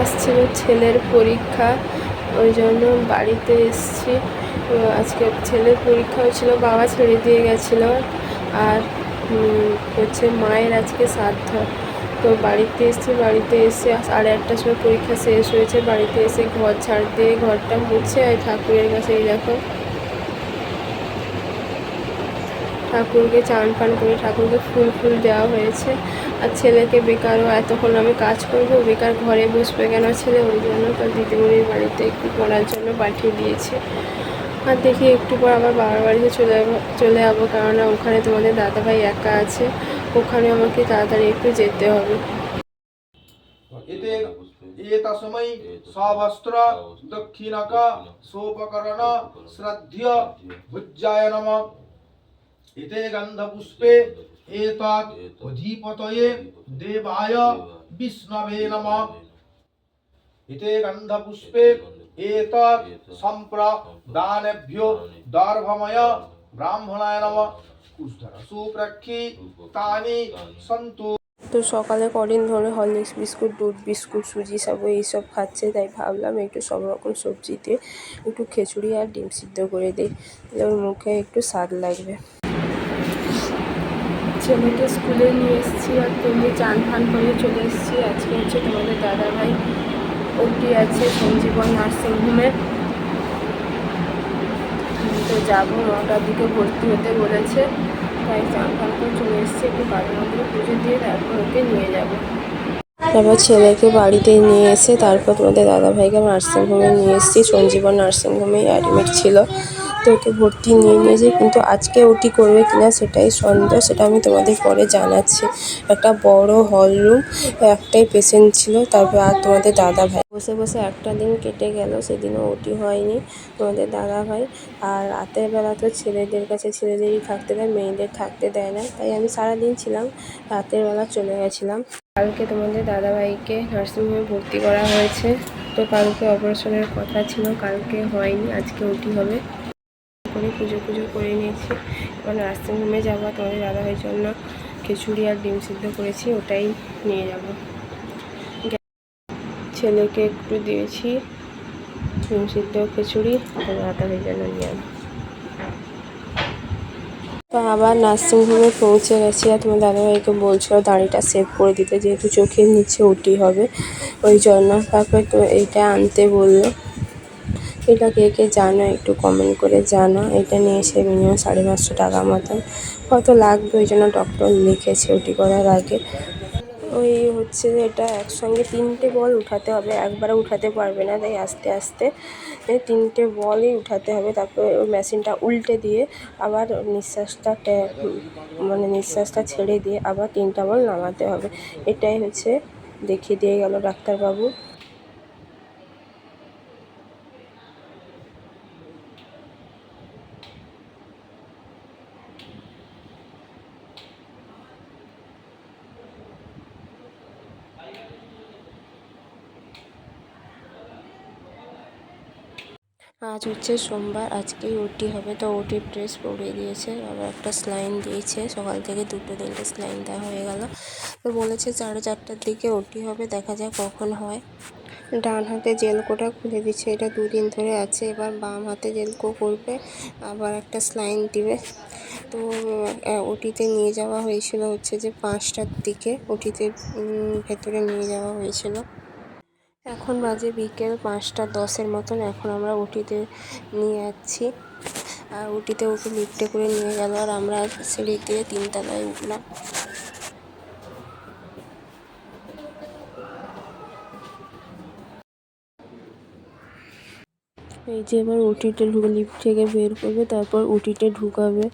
আসছিল ছেলের পরীক্ষা। ওই জন্য বাড়িতে এসেছি। আজকে ছেলের পরীক্ষা হচ্ছিল বাবা ছেড়ে দিয়ে গেছিল। আর হচ্ছে মায়ের আজকে শ্রাদ্ধ তো বাড়িতে এসেছি, বাড়িতে এসে সাড়ে আটটার সময় পরীক্ষা শেষ হয়েছে। বাড়িতে এসে ঘর ছাড় দিয়ে ঘরটা মুছে আর ঠাকুরের কাছে এই দেখো। ঠাকুরকে চান পান করে ঠাকুরকে ফুল ফুল দেওয়া হয়েছে। আর ছেলেকে বেকারও এতক্ষণ আমি কাজ করব, বেকার ঘরে বসবে কেন ছেলে? ওই জন্য তার দিদিমণির বাড়িতে একটু পড়ার জন্য পাঠিয়ে দিয়েছে। আর দেখি একটু পর আমার বাবার বাড়িতে চলে চলে যাব কেননা ওখানে তোমাদের দাদাভাই একা আছে। ওখানে আমাকে তাড়াতাড়ি একটু যেতে হবে। এতসময় সোপকরণ শ্রদ্ধ ভুজ্জায় নম। এতে গন্ধপুষ্পে এতৎ অধিপতয়ে দেবায় বিষ্ণবে নম হিতে গন্ধপুষ্পে এতৎ সম্প্রদানেভ্যো দর্ভময় ব্রাহ্মণায় নম সুপ্রাক্ষী তানি সন্তু তো সকালে কদিন ধরে হরলিক্স বিস্কুট দুধ বিস্কুট সুজি সব এইসব খাচ্ছে তাই ভাবলাম একটু সব রকম সবজিতে একটু খিচুড়ি আর ডিম সিদ্ধ করে দিই। তাহলে ওর মুখে একটু স্বাদ লাগবে। ছেলেকে স্কুলে নিয়ে এসেছি আর তেমনি চান ফান করে চলে এসেছি। আজকে হচ্ছে তোমাদের দাদা ভাই ওটি আছে সঞ্জীবন নার্সিংহোমে তো যাব, নটার দিকে ভর্তি হতে বলেছে। তাই চান ফান করে চলে এসেছি, একটু মন্দিরে পুজো দিয়ে তারপর ওকে নিয়ে যাব। তারপর ছেলেকে বাড়িতে নিয়ে এসে তারপর তোমাদের দাদাভাইকে নার্সিংহোমে নিয়ে এসেছি। সঞ্জীবন নার্সিংহোমে অ্যাডমিট ছিল। ওকে ভর্তি নিয়ে নিয়েছে, কিন্তু আজকে ওটি করবে কিনা সেটাই সন্দেহ, সেটা আমি তোমাদের পরে জানাচ্ছি। একটা বড় হল রুম একটাই পেশেন্ট ছিল, তারপর আর তোমাদের দাদা ভাই। বসে বসে একটা দিন কেটে গেল, সেদিনও ওটি হয়নি, তোমাদের দাদা ভাই। আর রাতের বেলা তো ছেলেদের কাছে, ছেলেদেরই থাকতে দেয়, মেয়েদের থাকতে দেয় না, তাই আমি সারাদিন ছিলাম, রাতের বেলা চলে গেছিলাম। কালকে তোমাদের দাদাভাইকে নার্সিংহোমে ভর্তি করা হয়েছে, তো কালকে অপারেশনের কথা ছিল, কালকে হয়নি, আজকে ওটি হবে। করে পুজো পুজো করে নিয়েছি। এবার নার্সিং হোমে যাব, তোমাদের দাদা দাদাভাইয়ের জন্য খিচুড়ি আর ডিম সিদ্ধ করেছি, ওটাই নিয়ে যাব। ছেলেকে একটু দিয়েছি ডিম সিদ্ধ খিচুড়ি আর দাদাভাইয়ের জন্য নিয়ে যাব। তো আবার নার্সিংহোমে পৌঁছে গেছি আর তোমার দাদাভাইকে বলছিল দাড়িটা সেভ করে দিতে, যেহেতু চোখের নিচে ওটি হবে, ওই জন্য তারপর তো এইটা আনতে বলল। এটা কে কে জানো একটু কমেন্ট করে জানো। এটা নিয়ে এসে মিনিমাম সাড়ে পাঁচশো টাকা মতন। কত লাগবে ওই জন্য ডক্টর লিখেছে ওটি করার আগে। ওই হচ্ছে যে এটা একসঙ্গে তিনটে বল উঠাতে হবে। একবারে উঠাতে পারবে না তাই আস্তে আস্তে। তিনটে বলই উঠাতে হবে। তারপরে ওই মেশিনটা উল্টে দিয়ে আবার নিঃশ্বাসটা মানে নিঃশ্বাসটা ছেড়ে দিয়ে আবার তিনটা বল নামাতে হবে। এটাই হচ্ছে দেখিয়ে দিয়ে গেল ডাক্তারবাবু। আজ হচ্ছে সোমবার, আজকেই ওটি হবে। তো ওটির ড্রেস পরিয়ে দিয়েছে। আবার একটা স্লাইন দিয়েছে। সকাল থেকে দুটো তিনটে স্লাইন দেওয়া হয়ে গেল। তো বলেছে সাড়ে চারটার দিকে ওটি হবে। দেখা যাক কখন হয়। ডান হাতে জেলকোটা খুলে দিচ্ছে। এটা দুদিন ধরে আছে। এবার বাম হাতে জেলকো করবে। আবার একটা স্লাইন দিবে। তো ওটিতে নিয়ে যাওয়া হয়েছিল হচ্ছে যে পাঁচটার দিকে। ওটিতে ভেতরে নিয়ে যাওয়া হয়েছিল। এখন বাজে বিকেল পাঁচটা দশের মতন, এখন আমরা উটিতে নিয়ে যাচ্ছি। আর উটিতে ওকে লিফটে করে নিয়ে গেল, আর আমরা সিঁড়ি দিয়ে তিনতলায় উঠলাম। এই যে এবার উটিতে ঢুকে লিফট থেকে বের করবে, তারপর উটিতে ঢুকাবে।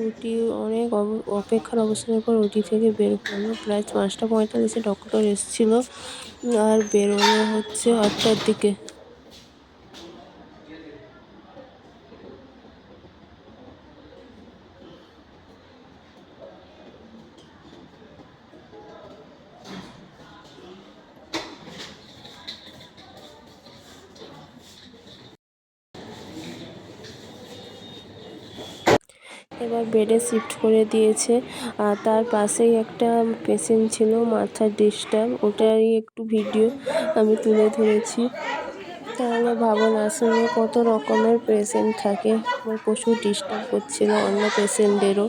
ওটি অনেক অপেক্ষার অবস্থানের পর ওটি থেকে বের করল প্রায় পাঁচটা পঁয়তাল্লিশে ডক্টর এসেছিল। আর বেরোনো হচ্ছে আটটার দিকে। এবার বেডে শিফট করে দিয়েছে। আর তার পাশেই একটা পেশেন্ট ছিল, মাথার ডিস্টার্ব ওটারই একটু ভিডিও আমি তুলে ধরেছি। তাহলে ভাবুন, আসলে কত রকমের পেশেন্ট থাকে। প্রচুর ডিস্টার্ব করছিল অন্য পেশেন্টদেরও